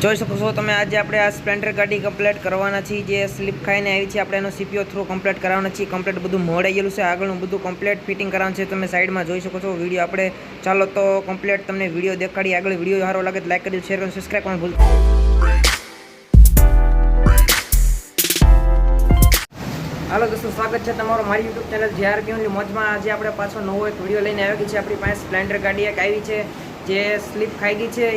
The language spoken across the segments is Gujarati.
જોઈ શકો છો તમે આજે આપણે આ સ્પ્લેન્ડર ગાડી કમ્પ્લીટ કરવાના છીએ. જે સ્લીપ ખાઈને આવી છે, આપણે એનો સીપીઓ થ્રુ કમ્પ્લીટ કરાવવાના છીએ. કમ્પ્લીટ બધું મોડાઈ છે. આગળનું બધું કમ્પ્લીટ ફિટિંગ કરવાનું છે. તમે સાઈડમાં જોઈ શકો છો. વીડિયો આપણે ચાલો તો કમ્પ્લીટ તમને વીડિયો દેખાડી આગળ વીડિયો સારો લાગે તો લાઈક કરી શેર કરજો સબસ્ક્રાઈબ કરવાનું ભૂલ હાલો દોસ્તો, સ્વાગત છે તમારો મારી યુટ્યુબ ચેનલ જેઆર કેવની મોજમાં આજે આપણે પાછો નવો એક વીડિયો લઈને આવી ગઈ છે આપણી પાસે સ્પ્લેન્ડર ગાડી એક આવી છે, જે સ્લીપ ખાઈ ગઈ છે.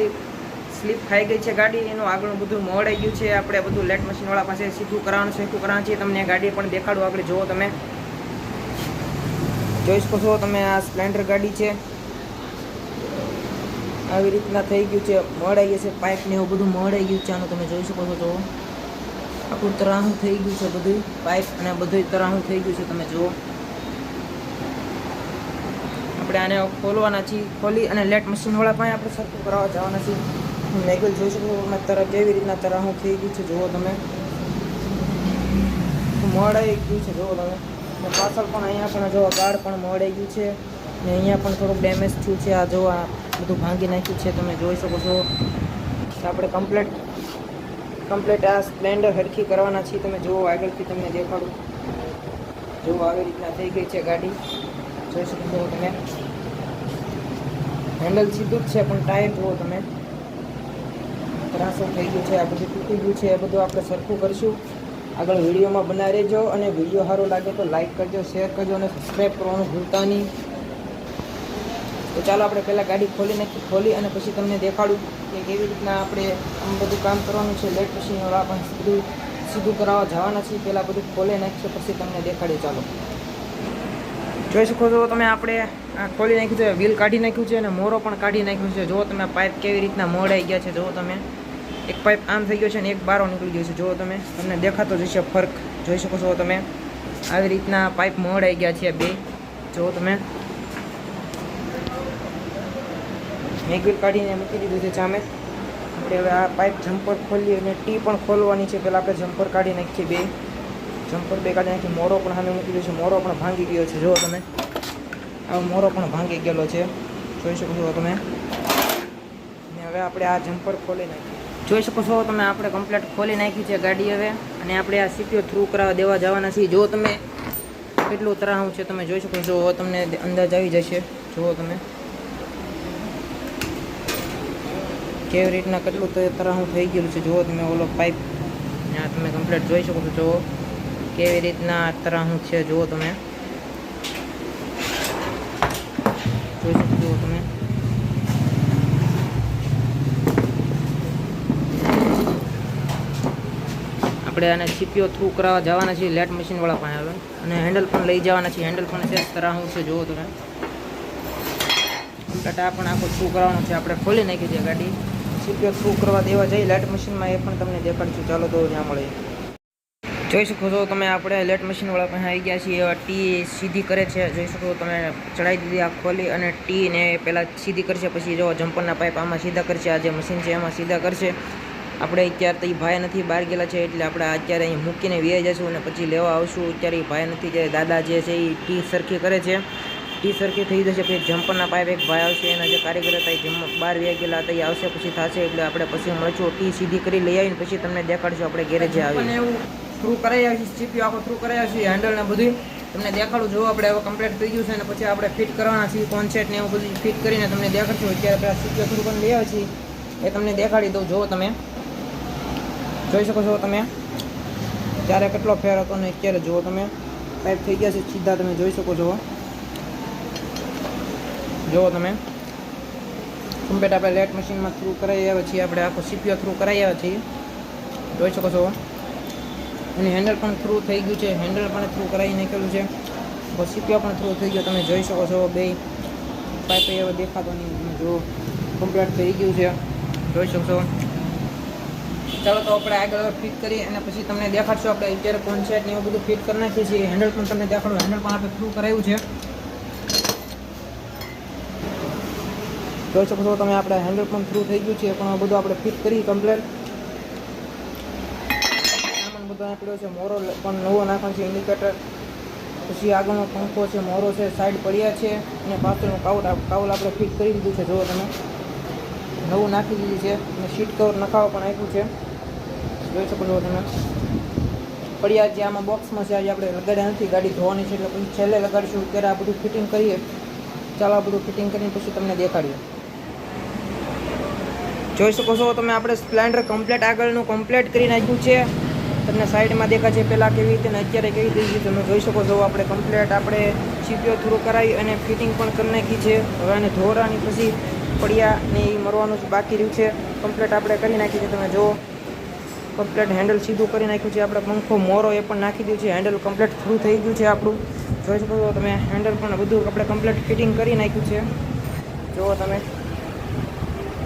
સ્લીપ ખાઈ ગઈ છે ગાડી એનું આગળનું બધું મોડાઈ ગયું છે. આપણે બધું લેટ મશીનવાળા પાસે સીધું કરવાનું સરખું સીધું કરવાનું છે તમને ગાડી પણ દેખાડું. આગળ જુઓ તમે. જોઈ શકો છો તમે આ સ્પ્લેન્ડર ગાડી છે. આવી રીતના થઈ ગયું છે મોડાઈ ગયું છે પાઇપ ને એવું બધું મોડાઈ ગયું છે, આનું તમે જોઈ શકો છો, જુઓ. આખું તરાહું થઈ ગયું છે બધું પાઇપ અને બધું તરાહું થઈ ગયું છે, તમે જુઓ. આપણે આને ખોલવાના છીએ, ખોલી અને લેટ મશીનવાળા પણ આપણે સરખું કરાવવા જવાના છીએ. મેગલ જોઈ શકો છો. તરફ કેવી રીતના તરાહું થઈ ગયું છે, જુઓ તમે. મોડાઈ ગયું છે, જુઓ તમે. પાછળ પણ અહીંયા પણ જુઓ ગાર્ડ પણ મોડાઈ ગયું છે. ને અહીંયા પણ થોડુંક ડેમેજ થયું છે. આ જો બધું ભાંગી નાખ્યું છે, તમે જોઈ શકો છો. આપણે કમ્પ્લેટ કમ્પ્લેટ આ સ્પ્લેન્ડર હરખી કરવાના છીએ. તમે જુઓ, આગળથી તમને દેખાડું. જુઓ, આવી રીતના થઈ ગઈ છે ગાડી. જોઈ શકો છો તમે. હેન્ડલ સીધું જ છે, પણ ટાયર જુઓ તમે. ત્રાસો થઈ ગયું છે, આ બધું તૂટી ગયું છે, એ બધું આપણે સરખું કરીશું. આગળ વિડીયોમાં બનાવી રહેજો અને વીડિયો સારો લાગે તો લાઈક કરજો, શેર કરજો અને સબસ્ક્રાઈબ કરવાનું ભૂલતા નહીં. તો ચાલો આપણે પહેલાં ગાડી ખોલી નાખી, ખોલી અને પછી તમને દેખાડું કે કેવી રીતના આપણે આમ બધું કામ કરવાનું છે. લેટ પછી પણ સીધું સીધું કરાવવા જવાના છીએ. પહેલાં બધું ખોલી નાખીશું પછી તમને દેખાડીએ. ચાલો. જોઈ શકો છો, તમે આપણે ખોલી નાખ્યું છે, વ્હીલ કાઢી નાખ્યું છે અને મોરો પણ કાઢી નાખ્યું છે. જો તમે પાઇપ કેવી રીતના મોડાઈ ગયા છે, જુઓ તમે. એક પાઇપ આમ થઈ ગયો છે અને એક બારો નીકળી ગયો છે. જુઓ તમે, તમને દેખાતો જશે ફર્ક. જોઈ શકો છો તમે, આવી રીતના પાઇપ મોડાઈ ગયા છે બે. જુઓ તમે. મેગવીલ કાઢીને મૂકી દીધું છે સામે આપણે હવે આ પાઇપ જમ્પર ખોલીએ અને ટી પણ ખોલવાની છે. પહેલાં આપણે જમ્પર કાઢી નાખીએ બે. જમ્પર બે કાઢી નાખી મોરો પણ સામે મૂકી દીધો છે. મોરો પણ ભાંગી ગયો છે. જુઓ તમે. આ મોરો પણ ભાંગી ગયેલો છે. જોઈ શકો છો તમે. અને હવે આપણે આ જમ્પર ખોલી નાખીએ. જોઈ શકો છો, તમે આપણે કમ્પ્લેટ ખોલી નાખી છે ગાડી હવે. અને આપણે આ સીપીઓ થ્રુ કરાવવા દેવા જવાના છીએ. જો તમે કેટલું તરાહું છે, તમે જોઈ શકો છો. તમને અંદાજ આવી જશે. જુઓ તમે. કેવી રીતના કેટલું તરાહું થઈ ગયેલું છે, જુઓ તમે ઓલો પાઇપ ત્યાં તમે કમ્પ્લેટ જોઈ શકો છો, જુઓ. કેવી રીતના તરાહું છે, જુઓ તમે જોઈ શકો છો તમે આપણે આને સીપીઓ થ્રુ કરાવવા જવાના છીએ, લેટ મશીનવાળા પાસે આવે અને હેન્ડલ પણ લઈ જવાના છીએ હેન્ડલ પણ સેસ તરાહું છે, જુઓ તમે. આ પણ આખું થ્રુ કરાવવાનું છે, આપણે ખોલી નાખી છે ગાડી. સીપીઓ થ્રુ કરવા દેવા જઈ લાઇટ મશીનમાં એ પણ તમને દેખાડશું. ચાલો તો જ્યાં મળે. જોઈ શકો છો, તમે આપણે લેટ મશીનવાળા પાસે આવી ગયા છીએ, એવા ટી સીધી કરે છે. જોઈ શકો તમે ચડાવી દીધી આ ખોલી અને ટી ને પહેલાં સીધી કરશે, પછી જો જમ્પરના પાઇપ આમાં સીધા કરશે, આ જે મશીન છે, એમાં સીધા કરશે. આપણે અત્યારે તો એ ભાઈ નથી, બહાર ગયેલા છે એટલે આપણે અત્યારે અહીં મૂકીને વ્યાઈ જઈશું અને પછી લેવા આવશું. અત્યારે એ ભાઈ નથી જ્યારે દાદા જે છે એ ટી સરખી કરે છે. ટી સરખી થઈ જશે પછી જમ્પરના પાઇપ એક ભાઈ આવશે, એના જે કારીગર હતા જમ બહાર વ્યા ગયેલા હતા એ આવશે પછી થશે એટલે આપણે પછી મળશું. ટી સીધી કરી લઈ આવીને પછી તમને દેખાડશું આપણે ગેરેજે આવીને એવું થ્રુ કરાવી આવીશું સીપીઓ આખો થ્રુ કરાવી આવીશું હેન્ડલ ને બધું તમને દેખાડું જો આપણે હવે કમ્પ્લીટ થઈ ગયું છે અને પછી આપણે ફિટ કરવાના છીએ કોન્સેટ ને એવું બધું ફિટ કરીને તમને દેખાડશું. અત્યારે આપણે સીપીઓ થ્રુ કરીને લઈ આવ્યા છીએ. એ તમને દેખાડી દઉં જુઓ તમે. જોઈ શકો છો તમે? ત્યારે કેટલો ફેર હતો ને અત્યારે જુઓ તમે? પાઇપ થઈ ગયા છે, સીધા તમે જોઈ શકો છો. જુઓ તમે. કમ્પ્લીટ આપણે લેટ મશીનમાં થ્રુ કરાવી આવ્યા છીએ, આપણે આખો સીપીઓ થ્રુ કરાવી આવ્યા છીએ. જોઈ શકો છો. અને હેન્ડલ પણ થ્રુ થઈ ગયું છે હેન્ડલ પણ થ્રુ કરાવી નાખેલું છે. સીપીઓ પણ થ્રુ થઈ ગયો, તમે જોઈ શકો છો. બે પાઇપ એવો દેખાતો નહીં જુઓ. કમ્પ્લીટ થઈ ગયું છે. જોઈ શકશો ચાલો તો આપણે આગળ ફિટ કરી અને પછી તમને દેખાડશું આપણે અત્યારે કોન્સેટ ને એવું બધું ફિટ કરી નાખીએ છીએ. હેન્ડલ પણ તમને દેખાડું. હેન્ડલ પણ આપણે થ્રુ કરાવ્યું છે. જોઈ શકો છો તમે આપણે હેન્ડલ પણ થ્રુ થઈ ગયું છે. પણ બધું આપણે ફિટ કરી કમ્પ્લેટ સામાન બધો આપેલો છે. મોરો પણ નવો નાખવાનો છે ઇન્ડિકેટર પછી આગળનો પંખો છે, મોરો છે સાઈડ પડ્યા છે. અને પાછળનું કાઉટ કાઉલ આપણે ફિટ કરી દીધું છે. જુઓ તમે. નવું નાખી દીધી છે. અને સીટ કવર નખાવા પણ આપ્યું છે. જોઈ શકો છો તમે. પડ્યા જે આમાં બોક્સમાં છે, આજે આપણે લગાડ્યા નથી. ગાડી ધોવાની છે એટલે પછી છેલ્લે લગાડીશું. ત્યારે આ બધું ફિટિંગ કરીએ. ચાલો આ બધું ફિટિંગ કરીને પછી તમને દેખાડીએ. જોઈ શકો છો તમે, આપણે સ્પ્લેન્ડર કમ્પ્લેટ આગળનું કમ્પ્લેટ કરી નાખ્યું છે. તમને સાઈડમાં દેખાય છે પહેલાં કેવી રીતે અને અત્યારે કેવી રીતે તમે જોઈ શકો છો, આપણે કમ્પ્લેટ આપણે સીપીઓ થ્રુ કરાવી અને ફિટિંગ પણ કરી નાખી છે. હવે આને ધોરાની પછી પડ્યા ને એ મરવાનું જ બાકી રહ્યું છે. કમ્પ્લેટ આપણે કરી નાખી છે. તમે જુઓ. કમ્પ્લેટ હેન્ડલ સીધું કરી નાખ્યું છે. આપણે પંખો મોરો એ પણ નાખી દીધું છે. હેન્ડલ કમ્પ્લેટ થ્રુ થઈ ગયું છે આપણું. જોઈ શકો છો તમે હેન્ડલ પણ બધું આપણે કમ્પ્લેટ ફિટિંગ કરી નાખ્યું છે. જુઓ તમે.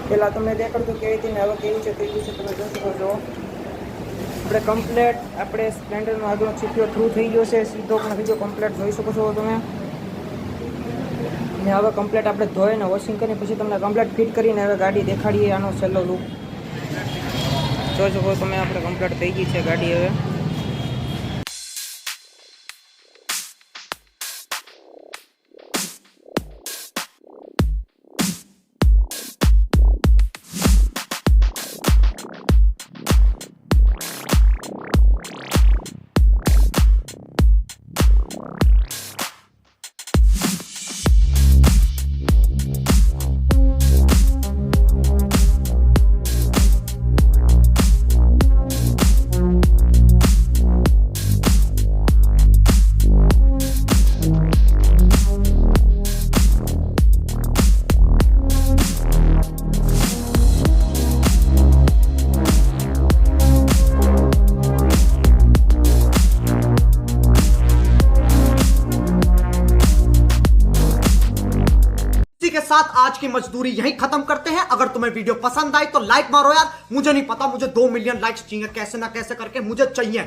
પહેલાં તમને દેખાડતું કેવી રીતે હવે કેવું છે તે વિશે તમે જોઈ શકો છો. આપણે કમ્પ્લેટ આપણે સ્પ્લેન્ડરનો આગળનો ચીપિયો થ્રુ થઈ ગયો છે. સીધો પણ થઈ કમ્પ્લેટ જોઈ શકો છો તમે. ને હવે કમ્પ્લેટ આપણે ધોઈને વોશિંગ કરીને પછી તમને કમ્પ્લેટ ફિટ કરીને હવે ગાડી દેખાડીએ આનો છેલ્લો લુક જોઈ શકો તમે આપણે કમ્પ્લેટ થઈ ગઈ છે ગાડી હવે. के साथ आज की मजदूरी यहीं खत्म करते हैं अगर तुम्हें वीडियो पसंद आई तो लाइक मारो यार मुझे नहीं पता मुझे दो मिलियन लाइक्स चाहिए कैसे ना कैसे करके मुझे चाहिए